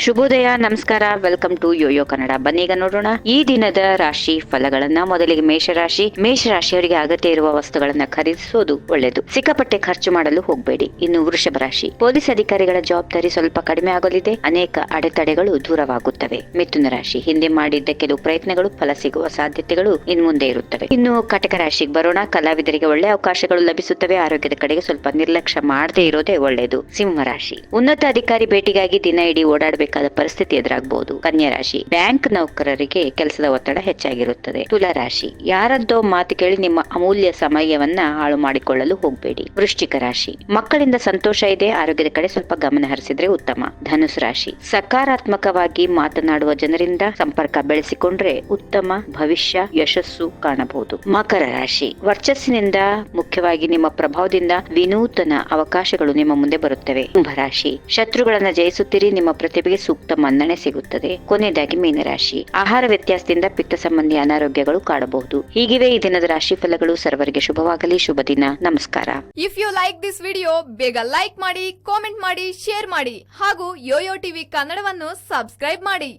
ಶುಭೋದಯ, ನಮಸ್ಕಾರ welcome to YoYo Kannada ಬನ್ನೀಗ ನೋಡೋಣ. ಈ ದಿನದ ರಾಶಿ ಫಲಗಳನ್ನ, ಮೊದಲಿಗೆ ಮೇಷರಾಶಿ. ಮೇಷರಾಶಿಯವರಿಗೆ ಅಗತ್ಯ ಇರುವ ವಸ್ತುಗಳನ್ನ ಖರೀದಿಸುವುದು ಒಳ್ಳೆಯದು. ಸಿಕ್ಕಾಪಟ್ಟೆ ಖರ್ಚು ಮಾಡಲು ಹೋಗಬೇಡಿ. ಇನ್ನು ವೃಷಭ ರಾಶಿ. ಪೊಲೀಸ್ ಅಧಿಕಾರಿಗಳ ಜವಾಬ್ದಾರಿ ಸ್ವಲ್ಪ ಕಡಿಮೆ ಆಗಲಿದೆ ಅನೇಕ ಅಡೆತಡೆಗಳು ದೂರವಾಗುತ್ತವೆ. ಮಿಥುನ ರಾಶಿ. ಹಿಂದೆ ಮಾಡಿದ್ದ ಕೆಲವು ಪ್ರಯತ್ನಗಳು ಫಲ ಸಿಗುವ ಸಾಧ್ಯತೆಗಳು ಇನ್ನು ಮುಂದೆ ಇರುತ್ತವೆ. ಇನ್ನು ಕಟಕ ರಾಶಿಗೆ ಬರೋಣ. ಕಲಾವಿದರಿಗೆ ಒಳ್ಳೆ ಅವಕಾಶಗಳು ಲಭಿಸುತ್ತವೆ. ಆರೋಗ್ಯದ ಕಡೆಗೆ ಸ್ವಲ್ಪ ನಿರ್ಲಕ್ಷ್ಯ ಮಾಡದೇ ಇರೋದೇ ಒಳ್ಳೆಯದು. ಸಿಂಹ ರಾಶಿ. ಉನ್ನತ ಅಧಿಕಾರಿ ಭೇಟಿಗಾಗಿ ದಿನ ಇಡೀ ಓಡಾಡಬೇಕಾದ ಪರಿಸ್ಥಿತಿ ಎದುರಾಗಬಹುದು ಕನ್ಯಾ ರಾಶಿ, ಬ್ಯಾಂಕ್ ನೌಕರರಿಗೆ ಕೆಲಸದ ಒತ್ತಡ ಹೆಚ್ಚಾಗಿರುತ್ತದೆ. ತುಲಾ ರಾಶಿ, ಯಾರದ್ದೋ ಮಾತು ಕೇಳಿ ನಿಮ್ಮ ಅಮೂಲ್ಯ ಸಮಯವನ್ನ ಹಾಳು ಮಾಡಿಕೊಳ್ಳಲು ಹೋಗಬೇಡಿ. ವೃಶ್ಚಿಕ ರಾಶಿ, ಮಕ್ಕಳಿಂದ ಸಂತೋಷ ಇದೆ, ಆರೋಗ್ಯದ ಕಡೆ ಸ್ವಲ್ಪ ಗಮನ ಹರಿಸಿದ್ರೆ ಉತ್ತಮ. ಧನುಸು ರಾಶಿ, ಸಕಾರಾತ್ಮಕವಾಗಿ ಮಾತನಾಡುವ ಜನರಿಂದ ಸಂಪರ್ಕ ಬೆಳೆಸಿಕೊಂಡ್ರೆ ಉತ್ತಮ ಭವಿಷ್ಯ, ಯಶಸ್ಸು ಕಾಣಬಹುದು. ಮಕರ ರಾಶಿ, ವರ್ಚಸ್ಸಿನಿಂದ, ಮುಖ್ಯವಾಗಿ ನಿಮ್ಮ ಪ್ರಭಾವದಿಂದ ವಿನೂತನ ಅವಕಾಶಗಳು ನಿಮ್ಮ ಮುಂದೆ ಬರುತ್ತವೆ. ಕುಂಭರಾಶಿ ಶತ್ರುಗಳನ್ನ ಜಯಿಸುತ್ತೀರಿ, ನಿಮ್ಮ ಪ್ರತಿಭೆಗೆ ಸೂಕ್ತ ಮನ್ನಣೆ ಸಿಗುತ್ತದೆ. ಕೊನೆಯದಾಗಿ ಮೀನರಾಶಿ. ಆಹಾರ ವ್ಯತ್ಯಾಸದಿಂದ ಪಿತ್ತ ಸಂಬಂಧಿ ಅನಾರೋಗ್ಯಗಳು ಕಾಡಬಹುದು. ಹೀಗಿವೆ ಈ ದಿನದ ರಾಶಿ ಫಲಗಳು. ಸರ್ವರಿಗೆ ಶುಭವಾಗಲಿ. ಶುಭ ದಿನ. ನಮಸ್ಕಾರ. If you like this video ಬೇಗ ಲೈಕ್ ಮಾಡಿ ಕಾಮೆಂಟ್ ಮಾಡಿ ಶೇರ್ ಮಾಡಿ ಹಾಗೂ ಯೋಯೋ ಟಿವಿ ಕನ್ನಡವನ್ನು ಸಬ್ಸ್ಕ್ರೈಬ್ ಮಾಡಿ.